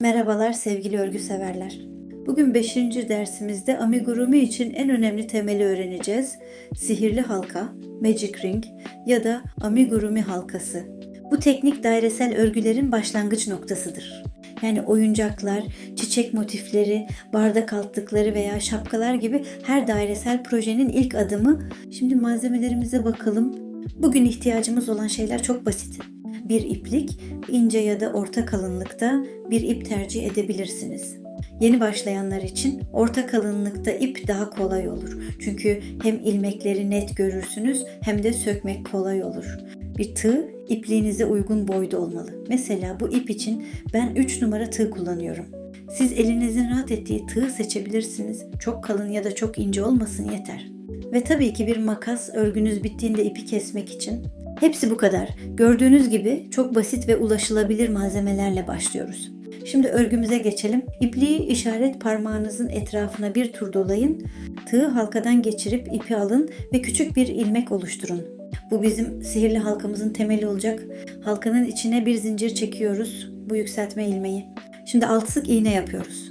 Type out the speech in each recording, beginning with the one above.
Merhabalar sevgili örgü severler. Bugün 5. dersimizde amigurumi için en önemli temeli öğreneceğiz. Sihirli halka, magic ring ya da amigurumi halkası. Bu teknik dairesel örgülerin başlangıç noktasıdır. Yani oyuncaklar, çiçek motifleri, bardak altlıkları veya şapkalar gibi her dairesel projenin ilk adımı. Şimdi malzemelerimize bakalım. Bugün ihtiyacımız olan şeyler çok basit. Bir iplik, ince ya da orta kalınlıkta bir ip tercih edebilirsiniz. Yeni başlayanlar için orta kalınlıkta ip daha kolay olur. Çünkü hem ilmekleri net görürsünüz hem de sökmek kolay olur. Bir tığ ipliğinize uygun boyda olmalı. Mesela bu ip için ben 3 numara tığ kullanıyorum. Siz elinizin rahat ettiği tığı seçebilirsiniz. Çok kalın ya da çok ince olmasın yeter. Ve tabii ki bir makas örgünüz bittiğinde ipi kesmek için. Hepsi bu kadar. Gördüğünüz gibi çok basit ve ulaşılabilir malzemelerle başlıyoruz. Şimdi örgümüze geçelim. İpliği işaret parmağınızın etrafına bir tur dolayın. Tığı halkadan geçirip ipi alın ve küçük bir ilmek oluşturun. Bu bizim sihirli halkamızın temeli olacak. Halkanın içine bir zincir çekiyoruz. Bu yükseltme ilmeği. Şimdi altı sık iğne yapıyoruz.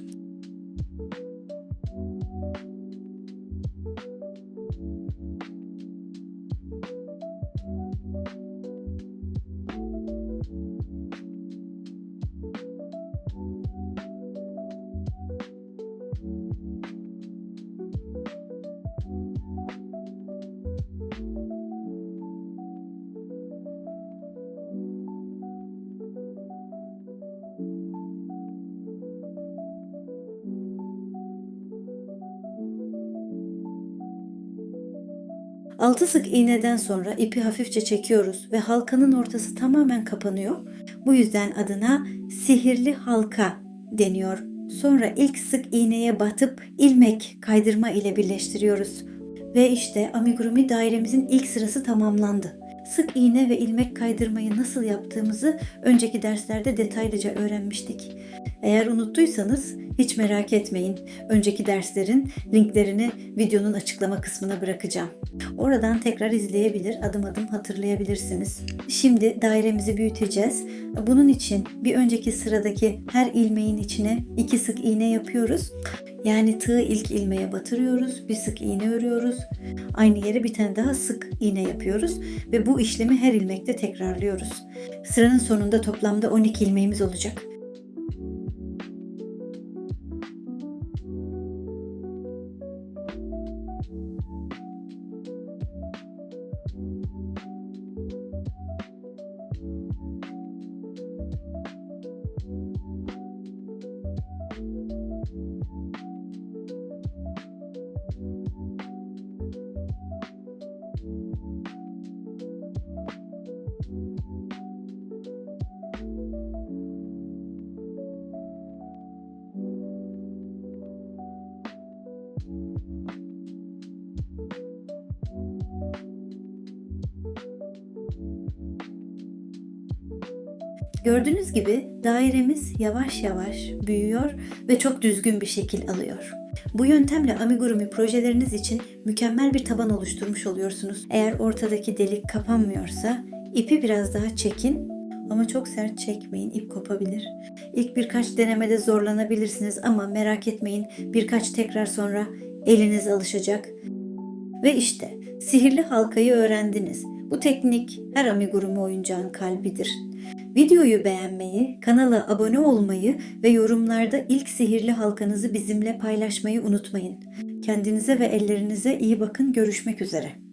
Altı sık iğneden sonra ipi hafifçe çekiyoruz ve halkanın ortası tamamen kapanıyor. Bu yüzden adına sihirli halka deniyor. Sonra ilk sık iğneye batıp ilmek kaydırma ile birleştiriyoruz. Ve işte amigurumi dairemizin ilk sırası tamamlandı. Sık iğne ve ilmek kaydırmayı nasıl yaptığımızı önceki derslerde detaylıca öğrenmiştik. Eğer unuttuysanız hiç merak etmeyin. Önceki derslerin linklerini videonun açıklama kısmına bırakacağım. Oradan tekrar izleyebilir, adım adım hatırlayabilirsiniz. Şimdi dairemizi büyüteceğiz. Bunun için bir önceki sıradaki her ilmeğin içine iki sık iğne yapıyoruz. Yani tığı ilk ilmeğe batırıyoruz, bir sık iğne örüyoruz. Aynı yere bir tane daha sık iğne yapıyoruz ve bu işlemi her ilmekte tekrarlıyoruz. Sıranın sonunda toplamda 12 ilmeğimiz olacak. Gördüğünüz gibi dairemiz yavaş yavaş büyüyor ve çok düzgün bir şekil alıyor. Bu yöntemle amigurumi projeleriniz için mükemmel bir taban oluşturmuş oluyorsunuz. Eğer ortadaki delik kapanmıyorsa ipi biraz daha çekin ama çok sert çekmeyin ip kopabilir. İlk birkaç denemede zorlanabilirsiniz ama merak etmeyin birkaç tekrar sonra eliniz alışacak. Ve işte sihirli halkayı öğrendiniz. Bu teknik her amigurumi oyuncağın kalbidir. Videoyu beğenmeyi, kanala abone olmayı ve yorumlarda ilk sihirli halkanızı bizimle paylaşmayı unutmayın. Kendinize ve ellerinize iyi bakın. Görüşmek üzere.